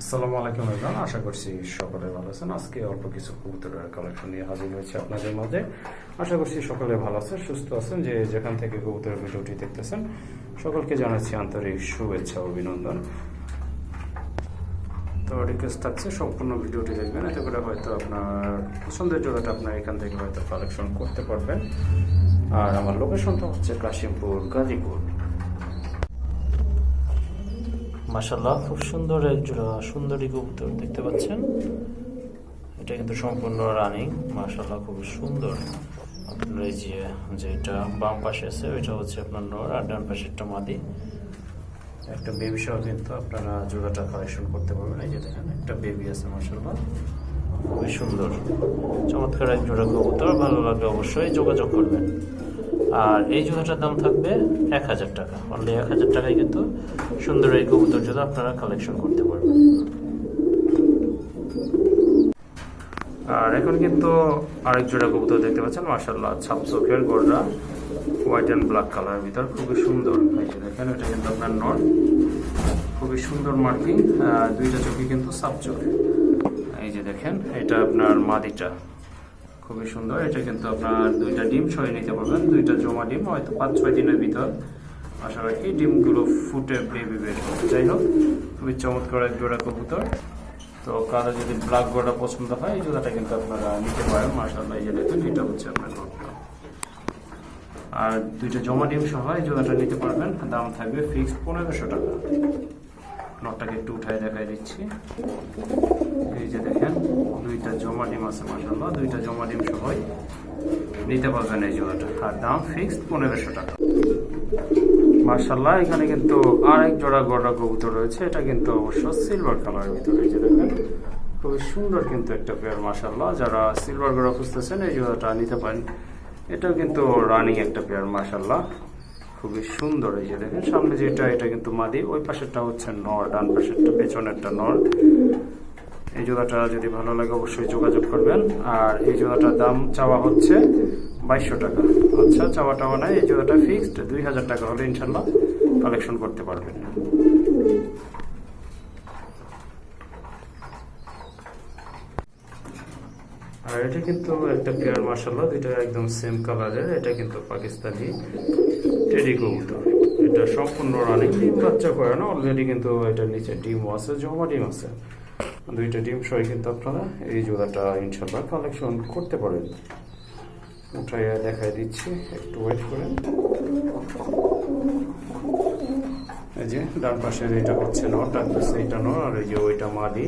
আসসালামু আলাইকুম এভরিওয়ান আশা করছি সকলে ভালো আছেন। আজকে অল্প কিছু কবুতরের কালেকশন নিয়ে হাজির হয়েছে আপনাদের মাঝে। আশা করছি সকলে ভালো আছেন, সুস্থ আছেন, যে যেখান থেকে কবুতরের ভিডিওটি দেখতেছেন, সকলকে জানাচ্ছি আন্তরিক শুভেচ্ছা অভিনন্দন। তো রিকোয়েস্ট থাকছে, সম্পূর্ণ ভিডিওটি দেখবেন। এতে করে হয়তো আপনার পছন্দের জোড়াটা আপনার এখান থেকে হয়তো কালেকশন করতে পারবেন। আর আমার লোকেশনটা হচ্ছে কাশিমপুর গাজীপুর। মাশাল্লাহ খুব সুন্দর এক জোড়া, সুন্দরী কবুতর দেখতে পাচ্ছেন। এটা কিন্তু সম্পূর্ণ রানিং মাশাল্লাহ খুব সুন্দর। আপনার এই যে যেটা বাম পাশে আছে, ওইটা হচ্ছে আপনার নর, আর ডান পাশে একটা মাদি। একটা বেবি সহ কিন্তু আপনারা জোড়াটা কালেকশন করতে পারবেন। এই যে দেখেন, একটা বেবি আছে মাসাল্লাহ খুবই সুন্দর। চমৎকার এক জোড়া কবুতর, ভালো লাগলে অবশ্যই যোগাযোগ করবেন। আর এই জোড়াটার দাম থাকবে এক হাজার টাকা। অনলি এক হাজার টাকায় কিন্তু সুন্দর এই কবুতর জোড়া আপনারা কালেকশন করতে পারবেন। আর এখন কিন্তু আরেক জোড়া কবুতর দেখতে পাচ্ছেন মাসাল্লাহ ছাপ চোখের গোড়া হোয়াইট অ্যান্ড ব্ল্যাক কালার ভিতর, খুবই সুন্দর। দেখেন, এটা কিন্তু আপনার নট খুবই সুন্দর মার্কিং দুইটা চোখে কিন্তু সাপ চোখ এই যে দেখেন, এটা আপনার মাদিটা। খুবই সুন্দর। এটা কিন্তু আপনার দুইটা ডিম সরিয়ে নিতে পারবেন। দুইটা জমা ডিম, হয়তো পাঁচ, ছয় দিনের ভিতর। আশা রাখি ডিমগুলো ফুটে বেবি বের হবে। যাই হোক, খুবই চমৎকার এক জোড়া কবুতর। তো কারও যদি ব্ল্যাক গোড়া পছন্দ হয়, এই জোড়াটা কিন্তু আপনারা নিতে পারেন। মার্শাল্লাহ এই যে এটা হচ্ছে আপনার আর দুইটা জমা ডিম সহ এই জোড়াটা নিতে পারবেন। দাম থাকবে ফিক্সড পনেরোশো টাকা। নটটাকে একটু উঠায় দেখাই দিচ্ছি। এই যে দেখেন, দুইটা জমা ডিম আছে মাসাল্লাহ দুইটা জমা ডিম সবাই নিতে পারবেন এই জোড়াটা। আর দাম ফিক্সড পনেরোশো টাকা। মার্শাল্লাহ এখানে কিন্তু আরেক জোড়া গড়া কবুতর রয়েছে। এটা কিন্তু অবশ্য সিলভার কালারের ভিতরে যে দেখেন, খুবই সুন্দর কিন্তু একটা পেয়ার মার্শাল্লাহ যারা সিলভার গড়া খুঁজতেছেন, এই জোড়াটা নিতে পারেন। এটাও কিন্তু রানিং একটা পেয়ার মার্শাল্লাহ খুবই সুন্দর এই যে দেখেন, সামনে যেটা, এটা কিন্তু মাদি, ওই পাশেরটা হচ্ছে নর ডান পাশেরটা পেছনেরটা নর এই জোড়াটা যদি ভালো লাগে অবশ্যই যোগাযোগ করবেন। আর এই জোড়াটার দাম চাওয়া হচ্ছে বাইশশো টাকা। আচ্ছা চাওয়া টাওয়া নাই, এই জোড়াটা ফিক্সড দুই হাজার টাকা হলে ইনশাল্লাহ কালেকশন করতে পারবেন। আর এটা কিন্তু একটা পেয়ার মার্শাল্লাহ দুইটা একদম সেম কালারের এটা কিন্তু পাকিস্তানি টেডি কবুতর। এটা সম্পূর্ণ রানিং ডিম, বাচ্চা করে না অলরেডি কিন্তু এটা নিচে ডিম আছে জমা ডিম আছে। দুইটা ডিম সহ কিন্তু আপনারা এই জোড়াটা ইনশাল্লাহ কালেকশন করতে পারেন। উঠাইয়া দেখাই দিচ্ছি, একটু ওয়েট করেন। এই যে ডান পাশের এটা হচ্ছে নট ডান এটা আর এই যে ওইটা মাদি।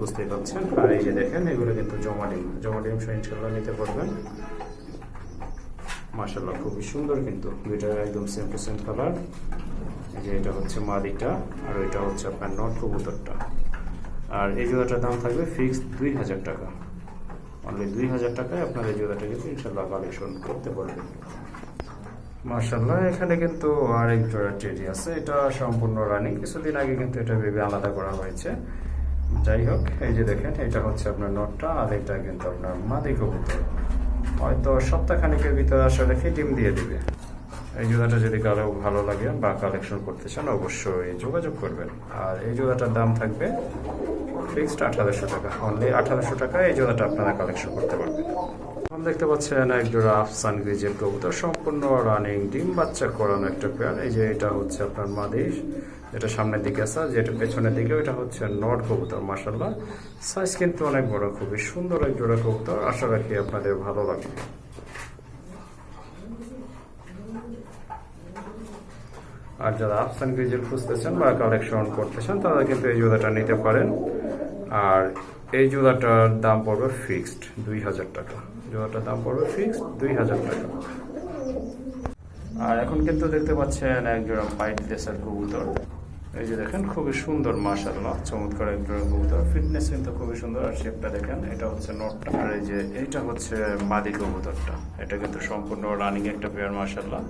বুঝতেই পারছেন? আর এই যে দেখেন, এগুলো কিন্তু জমা ডিম। জমা ডিম ইনশাল্লাহ নিতে পারবেন। মাশাল্লাহ খুবই সুন্দর কিন্তু। দুইটা একদম সেম টু সেম কালার যে এটা হচ্ছে মাদিটা, আর ওইটা হচ্ছে আপনার নট কবুতরটা। আর এই জোড়াটার দাম থাকবে ফিক্সড দুই হাজার টাকা। অনলি দুই হাজার টাকায় আপনার এই জোড়াটা কিন্তু ইনশাল্লাহ কালেকশন করতে পারবেন। মার্শাল্লাহ এখানে কিন্তু আরেক জোড়া টেডি আছে। এটা সম্পূর্ণ রানিং কিছুদিন আগে কিন্তু এটা ভেবে আলাদা করা হয়েছে। যাই হোক এই যে দেখেন, এটা হচ্ছে আপনার নটটা, আর এটা কিন্তু আপনার মাদি কবুতর। হয়তো সপ্তাহখানিকের ভিতরে আসলে ডিম দিয়ে দিবে। এই জোড়াটা যদি কারও ভালো লাগে বা কালেকশন করতে চান, অবশ্যই যোগাযোগ করবেন। আর এই জোড়াটার দাম থাকবে ফিক্সড আঠারোশো টাকা। অনলি আঠারোশো টাকা এই জোড়াটা আপনারা কালেকশন করতে পারবেন। দেখতে পাচ্ছেন এক জোড়া আফসান গ্রিজের কবুতর, সম্পূর্ণ রানিং ডিম, বাচ্চা করানো একটা পেয়ার এই যে এটা হচ্ছে আপনার মাদিস যেটা সামনের দিকে আছে, যেটা পেছনের দিকে, ওইটা হচ্ছে নট কবুতর মাসাল্লাহ সাইজ কিন্তু অনেক বড়, খুবই সুন্দর এক জোড়া কবুতর, আশা রাখি আপনাদের ভালো লাগবে। আর যারা আফসান গ্রিজেল খুঁজতেছেন বা কালেকশন করতেছেন, তারা কিন্তু এই জুতাটা নিতে পারেন। আর এই জুতাটার দাম পড়বে ফিক্সড দুই হাজার টাকা। জুতাটার দাম পড়বে ফিক্সড দুই হাজার টাকা। আর এখন কিন্তু দেখতে পাচ্ছেন এক জোড়া হোয়াইট দেশের কবুতর। এই যে দেখেন খুবই সুন্দর মাশাল্লাহ চমৎকার এক জোড়া কবুতর। ফিটনেস কিন্তু খুবই সুন্দর আর শেপটা দেখেন এটা হচ্ছে নোটটা আর এই যে এইটা হচ্ছে মাদি কবুতরটা। এটা কিন্তু সম্পূর্ণ রানিং একটা পেয়ার মাশাল্লাহ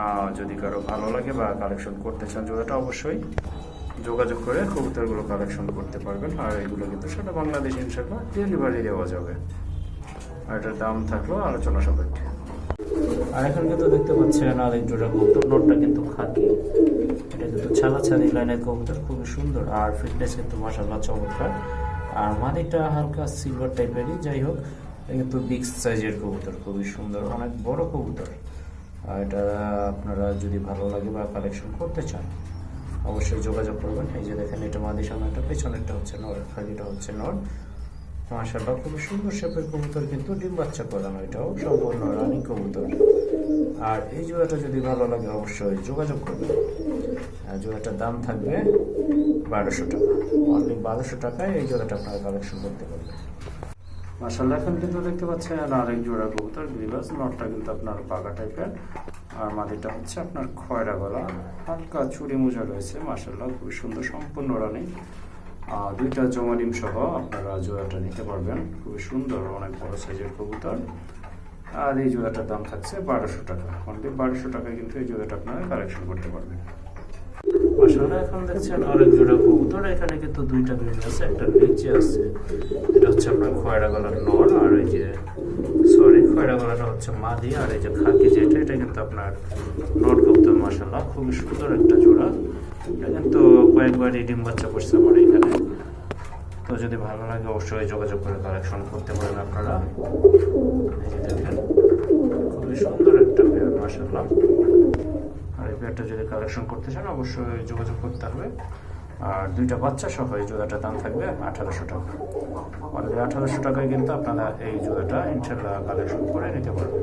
আহ, যদি কারও ভালো লাগে বা কালেকশন করতে চান জোড়াটা অবশ্যই যোগাযোগ করে কবুতরগুলো কালেকশন করতে পারবেন। আর এগুলো কিন্তু সেটা বাংলাদেশ ইনশাল্লাহ ডেলিভারি দেওয়া যাবে। আর এটার দাম থাকল আলোচনা সাপেক্ষে। আর এখন কিন্তু দেখতে পাচ্ছেন আরেক জোড়া কবুতর, নোটটা কিন্তু খাকি এটা কিন্তু ছালা ছাড়ি লাইনের কবুতর, খুবই সুন্দর। আর ফিটনেস কিন্তু মাসাল্লাহ চমৎকার। আর মাদিটা হালকা সিলভার টাইপেরই যাই হোক কিন্তু বিগ সাইজের কবুতর, খুবই সুন্দর, অনেক বড় কবুতর। আর এটা আপনারা যদি ভালো লাগে বা কালেকশন করতে চান, অবশ্যই যোগাযোগ করবেন। এই যে দেখেন, এটা মাদি সামনেটা পেছনেরটা হচ্ছে নর খালিটা হচ্ছে নর মাশাআল্লাহ, খুবই সুন্দর শেপের কবুতর কিন্তু, ডিম বাচ্চা করানো এটাও, সম্পূর্ণ রানী কবুতর। আর এই জোড়াটা যদি ভালো লাগে, অবশ্যই যোগাযোগ করবেন। জোড়াটার দাম থাকবে বারোশো টাকা। অনলি বারোশো টাকায় এই জোড়াটা আপনারা কালেকশন করতে পারবেন। মাসাল্লাহ এখন কিন্তু দেখতে পাচ্ছেন আরেক জোড়া কবুতর গ্রিবাস নটটা কিন্তু আপনার পাকা টাইপের আর মাটিটা হচ্ছে আপনার খয়রা গলা হালকা চুড়ি মোজা রয়েছে মাসাল্লাহ খুবই সুন্দর, সম্পূর্ণ রানি। দুইটা জমা ডিম সহ আপনারা জোড়াটা নিতে পারবেন। খুবই সুন্দর, অনেক বড় সাইজের কবুতর। আর এই জোড়াটার দাম থাকছে বারোশো টাকা। অনলি বারোশো টাকায় কিন্তু এই জোড়াটা আপনারা কালেকশন করতে পারবেন। এখন দেখছেন আরেক জোড়া কবুতর। এখানে কিন্তু দুইটা আছে, একটা আছে হচ্ছে আপনার খয়রা নর, আর এই যে সরি খয়রা গলাটা হচ্ছে আর এই যে যেটা, এটা কিন্তু আপনার মাশাআল্লাহ, খুবই সুন্দর একটা জোড়া। এটা কিন্তু কয়েকবারই ডিম বাচ্চা করছে আমার এখানে তো যদি ভালো লাগে অবশ্যই যোগাযোগ করে কালেকশন করতে পারেন আপনারা। খুবই সুন্দর একটা পেয়ার মাশাআল্লাহ। আর এই পেয়ারটা যদি কালেকশন করতে চান, অবশ্যই যোগাযোগ করতে হবে। আর দুইটা বাচ্চা সহ এই জোড়াটার দাম থাকবে আঠারোশো টাকা। অলরেডি আঠারোশো টাকায় কিন্তু আপনারা এই জোড়াটা ইনশাল্লাহ কালেকশন করে নিতে পারবেন।